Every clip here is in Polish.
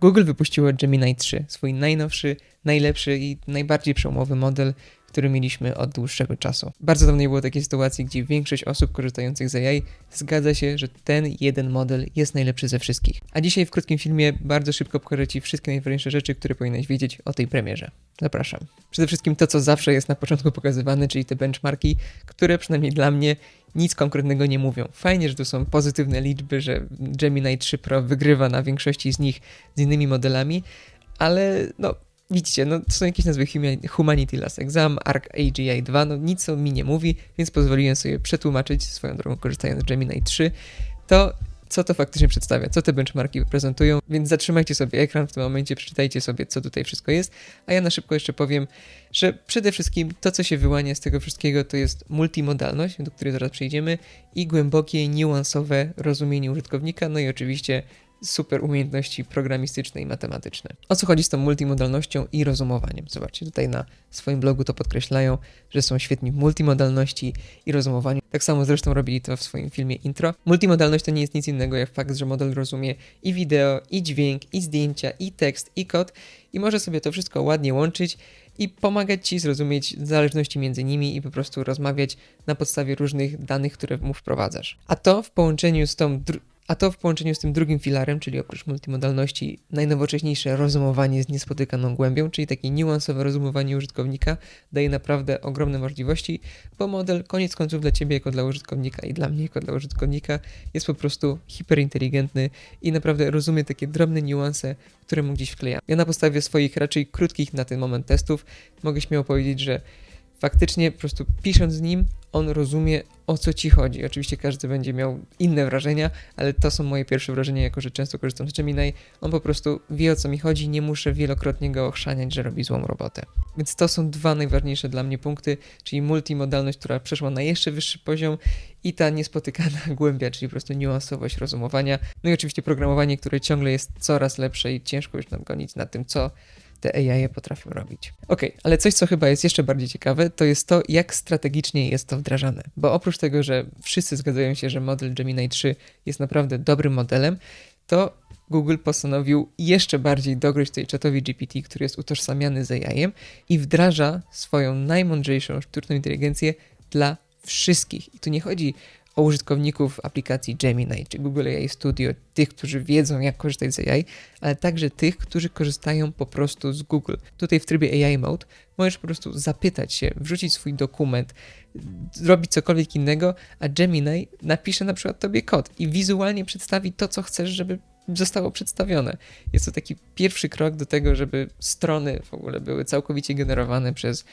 Google wypuściło Gemini 3, swój najnowszy, najlepszy i najbardziej przełomowy model, który mieliśmy od dłuższego czasu. Bardzo dawno nie było takiej sytuacji, gdzie większość osób korzystających z AI zgadza się, że ten jeden model jest najlepszy ze wszystkich. A dzisiaj w krótkim filmie bardzo szybko pokażę Ci wszystkie najważniejsze rzeczy, które powinieneś wiedzieć o tej premierze. Zapraszam. Przede wszystkim to, co zawsze jest na początku pokazywane, czyli te benchmarki, które przynajmniej dla mnie nic konkretnego nie mówią. Fajnie, że to są pozytywne liczby, że Gemini 3 Pro wygrywa na większości z nich z innymi modelami, ale no widzicie, no to są jakieś nazwy Huma- Humanity Last Exam, Arc AGI 2, no nic o mi nie mówi, więc pozwoliłem sobie przetłumaczyć swoją drogą korzystając z Gemini 3, to co to faktycznie przedstawia, co te benchmarki prezentują, więc zatrzymajcie sobie ekran w tym momencie, przeczytajcie sobie, co tutaj wszystko jest, a ja na szybko jeszcze powiem, że przede wszystkim to, co się wyłania z tego wszystkiego, to jest multimodalność, do której zaraz przejdziemy, i głębokie, niuansowe rozumienie użytkownika, no i oczywiście super umiejętności programistyczne i matematyczne. O co chodzi z tą multimodalnością i rozumowaniem? Zobaczcie, tutaj na swoim blogu to podkreślają, że są świetni w multimodalności i rozumowaniu. Tak samo zresztą robili to w swoim filmie intro. Multimodalność to nie jest nic innego jak fakt, że model rozumie i wideo, i dźwięk, i zdjęcia, i tekst, i kod i może sobie to wszystko ładnie łączyć i pomagać Ci zrozumieć zależności między nimi i po prostu rozmawiać na podstawie różnych danych, które mu wprowadzasz. A to w połączeniu z tą dru- a to w połączeniu z tym drugim filarem, czyli oprócz multimodalności, najnowocześniejsze rozumowanie z niespotykaną głębią, czyli takie niuansowe rozumowanie użytkownika, daje naprawdę ogromne możliwości, bo model koniec końców dla Ciebie jako dla użytkownika i dla mnie jako dla użytkownika jest po prostu hiperinteligentny i naprawdę rozumie takie drobne niuanse, które mu gdzieś wkleja. Ja na podstawie swoich raczej krótkich na ten moment testów mogę śmiało powiedzieć, że faktycznie po prostu pisząc z nim, on rozumie o co ci chodzi. Oczywiście każdy będzie miał inne wrażenia, ale to są moje pierwsze wrażenia, jako że często korzystam z Gemini. On po prostu wie o co mi chodzi, nie muszę wielokrotnie go ochrzaniać, że robi złą robotę. Więc to są dwa najważniejsze dla mnie punkty, czyli multimodalność, która przeszła na jeszcze wyższy poziom i ta niespotykana głębia, czyli po prostu niuansowość rozumowania. No i oczywiście programowanie, które ciągle jest coraz lepsze i ciężko już nadgonić na tym, co te AI potrafią robić. Ok, ale coś, co chyba jest jeszcze bardziej ciekawe, to jest to, jak strategicznie jest to wdrażane. Bo oprócz tego, że wszyscy zgadzają się, że model Gemini 3 jest naprawdę dobrym modelem, to Google postanowił jeszcze bardziej dogryźć tej czatowi GPT, który jest utożsamiany z AI i wdraża swoją najmądrzejszą sztuczną inteligencję dla wszystkich. I tu nie chodzi o użytkowników aplikacji Gemini czy Google AI Studio, tych, którzy wiedzą, jak korzystać z AI, ale także tych, którzy korzystają po prostu z Google. Tutaj w trybie AI Mode możesz po prostu zapytać się, wrzucić swój dokument, zrobić cokolwiek innego, a Gemini napisze na przykład tobie kod i wizualnie przedstawi to, co chcesz, żeby zostało przedstawione. Jest to taki pierwszy krok do tego, żeby strony w ogóle były całkowicie generowane przez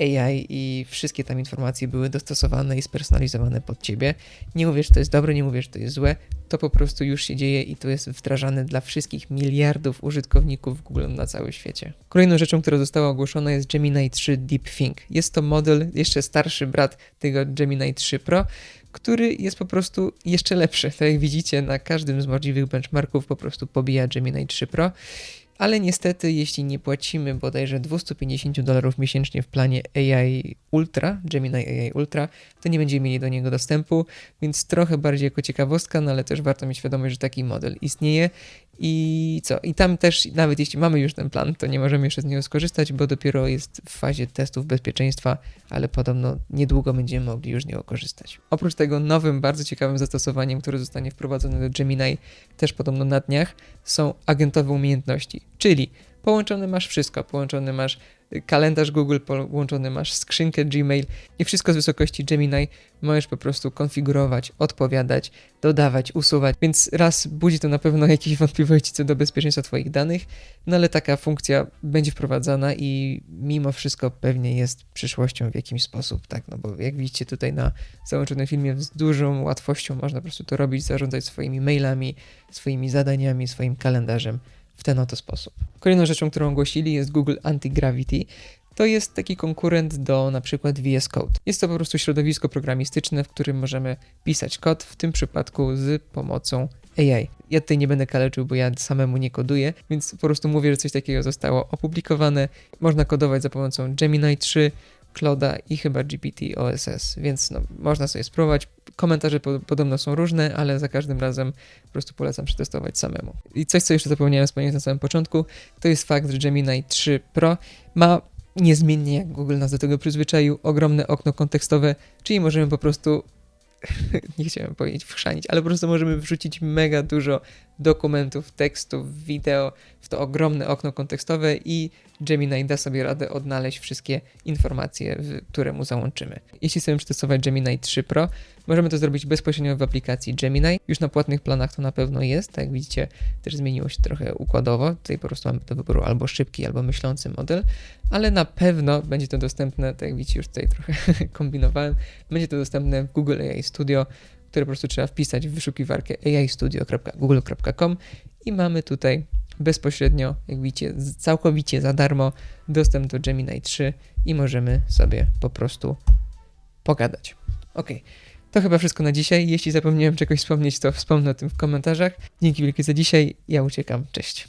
AI i wszystkie tam informacje były dostosowane i spersonalizowane pod ciebie. Nie mówię, że to jest dobre, nie mówię, że to jest złe, to po prostu już się dzieje i to jest wdrażane dla wszystkich miliardów użytkowników Google na całym świecie. Kolejną rzeczą, która została ogłoszona jest Gemini 3 DeepThink. Jest to model, jeszcze starszy brat tego Gemini 3 Pro, który jest po prostu jeszcze lepszy. Tak jak widzicie, na każdym z możliwych benchmarków po prostu pobija Gemini 3 Pro ale niestety, jeśli nie płacimy bodajże 250 dolarów miesięcznie w planie AI Ultra, Gemini AI Ultra, to nie będziemy mieli do niego dostępu, więc trochę bardziej jako ciekawostka, no ale też warto mieć świadomość, że taki model istnieje i co? I tam też, nawet jeśli mamy już ten plan, to nie możemy jeszcze z niego skorzystać, bo dopiero jest w fazie testów bezpieczeństwa, ale podobno niedługo będziemy mogli już z niego korzystać. Oprócz tego nowym, bardzo ciekawym zastosowaniem, które zostanie wprowadzone do Gemini też podobno na dniach, są agentowe umiejętności, czyli połączone masz wszystko, połączony masz kalendarz Google, połączony masz skrzynkę Gmail i wszystko z wysokości Gemini. Możesz po prostu konfigurować, odpowiadać, dodawać, usuwać, więc raz budzi to na pewno jakieś wątpliwości co do bezpieczeństwa Twoich danych, no ale taka funkcja będzie wprowadzana i mimo wszystko pewnie jest przyszłością w jakimś sposób, tak, no bo jak widzicie tutaj na załączonym filmie z dużą łatwością można po prostu to robić, zarządzać swoimi mailami, swoimi zadaniami, swoim kalendarzem w ten oto sposób. Kolejną rzeczą, którą ogłosili jest Google Anti-Gravity. To jest taki konkurent do na przykład VS Code. Jest to po prostu środowisko programistyczne, w którym możemy pisać kod, w tym przypadku z pomocą AI. Ja tutaj nie będę kaleczył, bo ja samemu nie koduję, więc po prostu mówię, że coś takiego zostało opublikowane. Można kodować za pomocą Gemini 3, Clouda i chyba GPT OSS, więc no, można sobie spróbować. Komentarze po, podobno są różne, ale za każdym razem po prostu polecam przetestować samemu. I coś, co jeszcze zapomniałem wspomnieć na samym początku, to jest fakt, że Gemini 3 Pro ma niezmiennie, jak Google nas do tego przyzwyczaił, ogromne okno kontekstowe, czyli możemy po prostu nie chciałem powiedzieć wchrzanić, ale po prostu możemy wrzucić mega dużo dokumentów, tekstów, wideo w to ogromne okno kontekstowe i Gemini da sobie radę odnaleźć wszystkie informacje, które mu załączymy. Jeśli chcemy przetestować Gemini 3 Pro, możemy to zrobić bezpośrednio w aplikacji Gemini. Już na płatnych planach to na pewno jest, tak jak widzicie, też zmieniło się trochę układowo. Tutaj po prostu mamy do wyboru albo szybki, albo myślący model, ale na pewno będzie to dostępne, tak jak widzicie, już tutaj trochę kombinowałem, będzie to dostępne w Google AI Studio, które po prostu trzeba wpisać w wyszukiwarkę aistudio.google.com i mamy tutaj bezpośrednio, jak widzicie, całkowicie za darmo dostęp do Gemini 3 i możemy sobie po prostu pogadać. Ok, to chyba wszystko na dzisiaj. Jeśli zapomniałem czegoś wspomnieć, to wspomnę o tym w komentarzach. Dzięki wielkie za dzisiaj. Ja uciekam. Cześć.